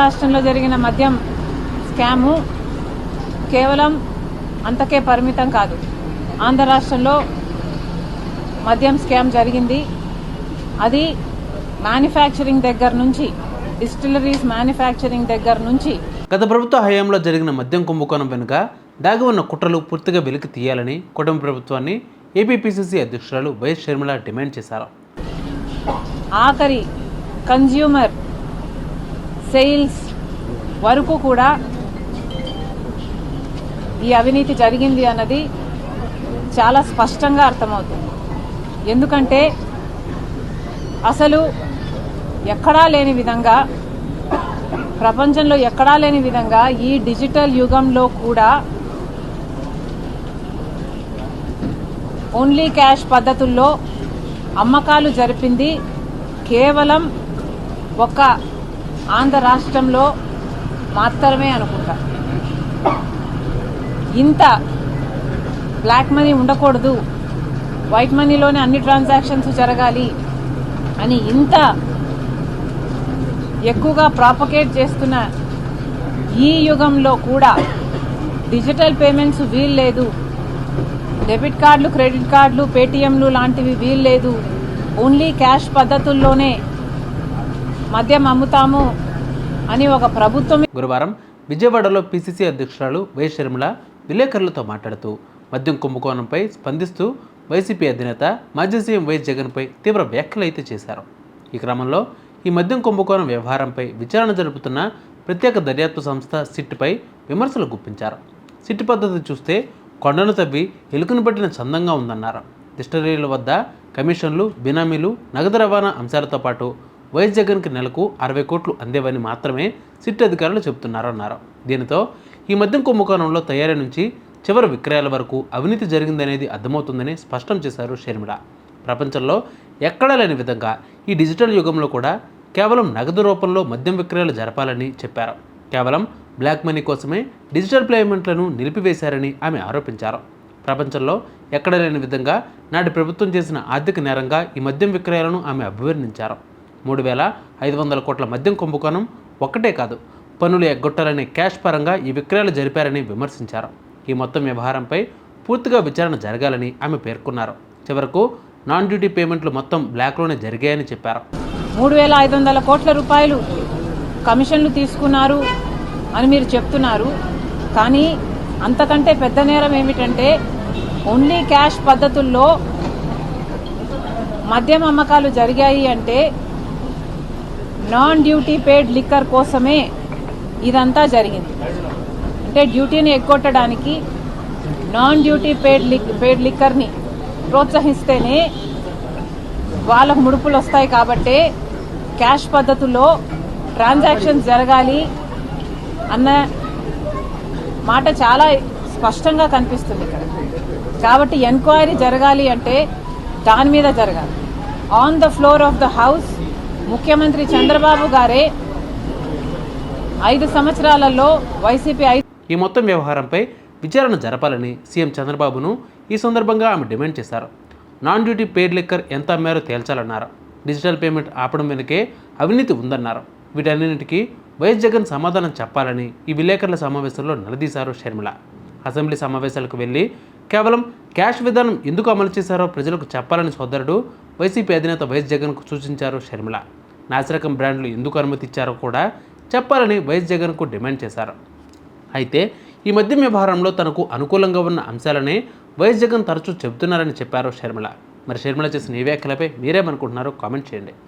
రాష్ట్రంలో జరిగిన మద్యం స్కాము కేవలం అంతకే పరిమితం కాదు. ఆంధ్ర రాష్ట్రంలో మద్యం స్కామ్ జరిగింది. అది మ్యానుఫ్యాక్చరింగ్ దగ్గర నుంచి డిస్టిలరీస్ మ్యానుఫ్యాక్చరింగ్ దగ్గర నుంచి గత ప్రభుత్వ హయాంలో జరిగిన మద్యం కుంభకోణం వెనుక దాగి ఉన్న కుట్రలు పూర్తిగా వెలికి తీయాలని కుటుంబ ప్రభుత్వాన్ని ఏపీపీసీసీ అధ్యక్షురాలు వైఎస్ షర్మిల డిమాండ్ చేశారు. ఆఖరి కన్జ్యూమర్ సేల్స్ వరకు కూడా ఈ అవినీతి జరిగింది అన్నది చాలా స్పష్టంగా అర్థమవుతుంది. ఎందుకంటే అసలు ఎక్కడా లేని విధంగా ప్రపంచంలో ఎక్కడా లేని విధంగా ఈ డిజిటల్ యుగంలో కూడా ఓన్లీ క్యాష్ పద్ధతుల్లో అమ్మకాలు జరిపింది కేవలం ఒక ఆంధ్ర రాష్ట్రంలో మాత్రమే అనుకుంటా. ఇంత బ్లాక్ మనీ ఉండకూడదు. వైట్ మనీలోనే అన్ని ట్రాన్సాక్షన్స్ జరగాలి అని ఇంత ఎక్కువగా ప్రాపకేట్ చేస్తున్న ఈ యుగంలో కూడా డిజిటల్ పేమెంట్స్ వీల్లేదు. డెబిట్ కార్డులు క్రెడిట్ కార్డులు పేటిఎంలు లాంటివి వీల్లేదు. ఓన్లీ క్యాష్ పద్ధతుల్లోనే మద్యం అమ్ముతాము అని ఒక ప్రభుత్వం గురువారం విజయవాడలో పీసీసీ అధ్యక్షురాలు వై షర్మిల విలేకరులతో మాట్లాడుతూ మద్యం కుంభకోణంపై స్పందిస్తూ వైసీపీ అధినేత మాజీ సీఎం వైఎస్ జగన్పై తీవ్ర వ్యాఖ్యలు అయితే చేశారు. ఈ క్రమంలో ఈ మద్యం కుంభకోణం వ్యవహారంపై విచారణ జరుపుతున్న ప్రత్యేక దర్యాప్తు సంస్థ సిట్పై విమర్శలు గుప్పించారు. సిట్ పద్ధతి చూస్తే కొండను తవ్వి ఎలుకను పట్టిన చందంగా ఉందన్నారు. డిస్టరీల వద్ద కమిషన్లు బినామీలు నగదు రవాణా అంశాలతో పాటు వైఎస్ జగన్కి నెలకు అరవై కోట్లు అందేవని మాత్రమే సిట్ అధికారులు చెబుతున్నారన్నారు. దీనితో ఈ మద్యం కుంభకోణంలో తయారీ నుంచి చివరి విక్రయాల వరకు అవినీతి జరిగిందనేది అర్థమవుతుందని స్పష్టం చేశారు షర్మిళ ప్రపంచంలో ఎక్కడా లేని విధంగా ఈ డిజిటల్ యుగంలో కూడా కేవలం నగదు రూపంలో మద్యం విక్రయాలు జరపాలని చెప్పారు. కేవలం బ్లాక్ మనీ కోసమే డిజిటల్ పేమెంట్లను నిలిపివేశారని ఆమె ఆరోపించారు. ప్రపంచంలో ఎక్కడ లేని విధంగా నాటి ప్రభుత్వం చేసిన ఆర్థిక నేరంగా ఈ మద్యం విక్రయాలను ఆమె అభివర్ణించారు. మూడు వేల ఐదు వందల కోట్ల మద్యం కుంభకోణం ఒక్కటే కాదు పనులు ఎగ్గొట్టాలనే క్యాష్ పరంగా ఈ విక్రయాలు జరిపారని విమర్శించారు. ఈ మొత్తం వ్యవహారంపై పూర్తిగా విచారణ జరగాలని ఆమె పేర్కొన్నారు. చివరకు నాన్ డ్యూటీ పేమెంట్లు మొత్తం బ్లాక్లోనే జరిగాయని చెప్పారు. మూడు వేల ఐదు వందల కోట్ల రూపాయలు కమిషన్లు తీసుకున్నారు అని మీరు చెప్తున్నారు. కానీ అంతకంటే పెద్ద నేరం ఏమిటంటే ఓన్లీ క్యాష్ పద్ధతుల్లో మద్యం అమ్మకాలు జరిగాయి అంటే నాన్ డ్యూటీ పేడ్ లిక్కర్ కోసమే ఇదంతా జరిగింది. అంటే డ్యూటీని ఎగ్గొట్టడానికి నాన్ డ్యూటీ పేడ్ లిక్ పేడ్ లిక్కర్ని ప్రోత్సహిస్తేనే వాళ్ళకు ముడుపులు వస్తాయి కాబట్టి క్యాష్ పద్ధతిలో ట్రాన్సాక్షన్స్ జరగాలి అన్న మాట చాలా స్పష్టంగా కనిపిస్తుంది ఇక్కడ. కాబట్టి ఎంక్వైరీ జరగాలి అంటే దాని మీద జరగాలి. On the floor of the house ముఖ్యమంత్రి చంద్రబాబు గారే ఐదు సంవత్సరాలలో వైసీపీ ఈ మొత్తం వ్యవహారంపై విచారణ జరపాలని సీఎం చంద్రబాబును ఈ సందర్భంగా ఆమె డిమాండ్ చేశారు. నాన్ డ్యూటీ పేడ్ లెక్కర్ ఎంత మేర తేల్చాలన్నారు. డిజిటల్ పేమెంట్ ఆపడం వెనుకే అవినీతి ఉందన్నారు. వీటన్నింటికీ వైఎస్ జగన్ సమాధానం చెప్పాలని ఈ విలేకరుల సమావేశంలో నిలదీశారు షర్మిల. అసెంబ్లీ సమావేశాలకు వెళ్ళి కేవలం క్యాష్ విధానం ఎందుకు అమలు చేశారో ప్రజలకు చెప్పాలని సోదరుడు వైసీపీ అధినేత వైఎస్ జగన్కు సూచించారు షర్మిల. నాసిరకం బ్రాండ్లు ఎందుకు అనుమతి ఇచ్చారో కూడా చెప్పాలని వైఎస్ జగన్కు డిమాండ్ చేశారు. అయితే ఈ మద్యం వ్యవహారంలో తనకు అనుకూలంగా ఉన్న అంశాలనే వైఎస్ జగన్ తరచూ చెబుతున్నారని చెప్పారు షర్మిల. మరి షర్మిల చేసిన ఈ వ్యాఖ్యలపై మీరేమనుకుంటున్నారో కామెంట్ చేయండి.